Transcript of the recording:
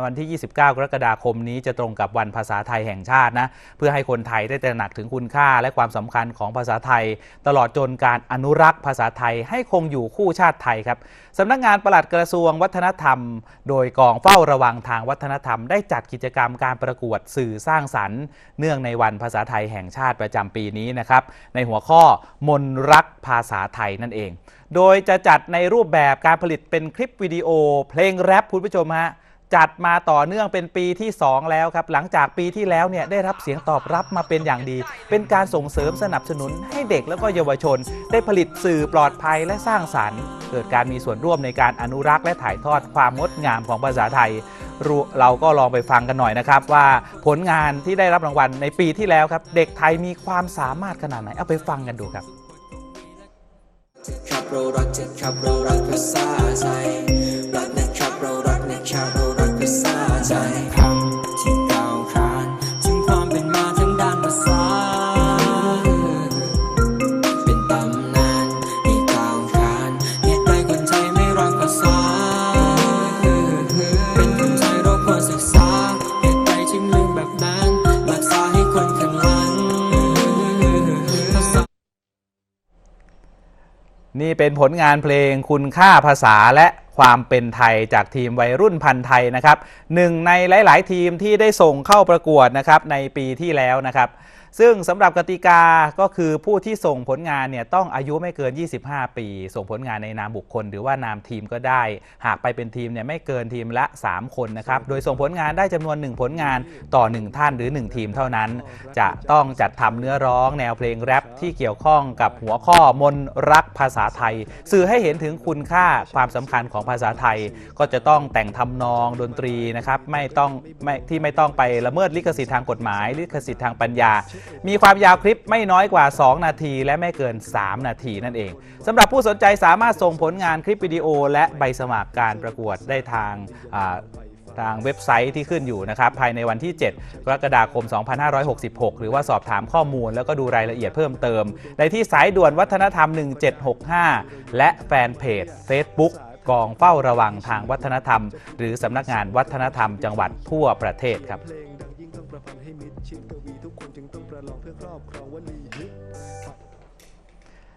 วันที่ 29 กรกฎาคมนี้จะตรงกับวันภาษาไทยแห่งชาตินะ เพื่อให้คนไทยได้ตระหนักถึงคุณค่าและความสำคัญของภาษาไทย ตลอดจนการอนุรักษ์ภาษาไทยให้คงอยู่คู่ชาติไทยครับสำนักงานปลัดกระทรวงวัฒนธรรม โดยกองเฝ้าระวังทางวัฒนธรรม ได้จัดกิจกรรมการประกวดสื่อสร้างสรรค์ เนื่องในวันภาษาไทยแห่งชาติประจำปีนี้นะครับในหัวข้อมนรักภาษาไทยนั่นเอง โดยจะจัดในรูปแบบการผลิตเป็นคลิปวิดีโอ เพลงแรปคุณผู้ชมฮะ จัดมาต่อเนื่องเป็นปีที่ 2 แล้วครับ หลังจากปีที่แล้วเนี่ยได้รับเสียงตอบรับมาเป็นอย่างดี เป็นการส่งเสริมสนับสนุนให้เด็กแล้วก็เยาวชน ได้ผลิตสื่อปลอดภัยและสร้างสรรค์ เกิดการมีส่วนร่วมในการอนุรักษ์และถ่ายทอดความงดงามของภาษาไทยเราก็ลองไปฟังกันหน่อยนะครับ ว่าผลงานที่ได้รับรางวัลในปีที่แล้วครับ เด็กไทยมีความสามารถขนาดไหนเอาไปฟังกันดูครับครับเรารักนะครับเรารักภาษาไทย นี่เป็นผลงานเพลงคุณค่าภาษาและ ความเป็นไทยจากทีมวัยรุ่นพันธ์ไทยนะครับหนึ่งในหลาย ๆ ทีมที่ได้ส่งเข้าประกวดนะครับในปีที่แล้วนะครับ ซึ่งสำหรับกติกาก็คือผู้ที่ส่งผลงานเนี่ยต้องอายุไม่เกิน 25 ปี ส่งผลงานในนามบุคคล หรือว่านามทีมก็ได้ หากไปเป็นทีมเนี่ยไม่เกินทีมละ 3 คนนะครับ โดยส่งผลงานได้จำนวน 1 ผลงานต่อ 1 ท่านหรือ 1 ทีมเท่านั้น จะต้องจัดทำเนื้อร้องแนวเพลงแรปที่เกี่ยวข้องกับหัวข้อมนรักภาษาไทย สื่อให้เห็นถึงคุณค่าความสำคัญของภาษาไทย ก็จะต้องแต่งทำนองดนตรีนะครับไม่ต้องไม่ที่ไม่ต้องไปละเมิดลิขสิทธิ์ทางกฎหมาย ลิขสิทธิ์ทางปัญญา มีความยาวคลิปไม่น้อยกว่า 2 นาที และไม่เกิน 3 นาทีนั่นเองสำหรับผู้สนใจสามารถส่งผลงานคลิปวิดีโอ และใบสมัครการประกวดได้ทางทางเว็บไซต์ที่ขึ้นอยู่นะครับ ภายในวันที่ 7 กรกฎาคม 2566 หรือว่าสอบถามข้อมูลแล้วก็ดูรายละเอียดเพิ่มเติม ในที่สายด่วนวัฒนธรรม 1765 และแฟนเพจ Facebook กองเฝ้าระวังทางวัฒนธรรม หรือสำนักงานวัฒนธรรมจังหวัดทั่วประเทศครับประพันธ์ให้มิดชิดกวีทุกคนจึงต้องประลองเพื่อครอบครองวลีฮิต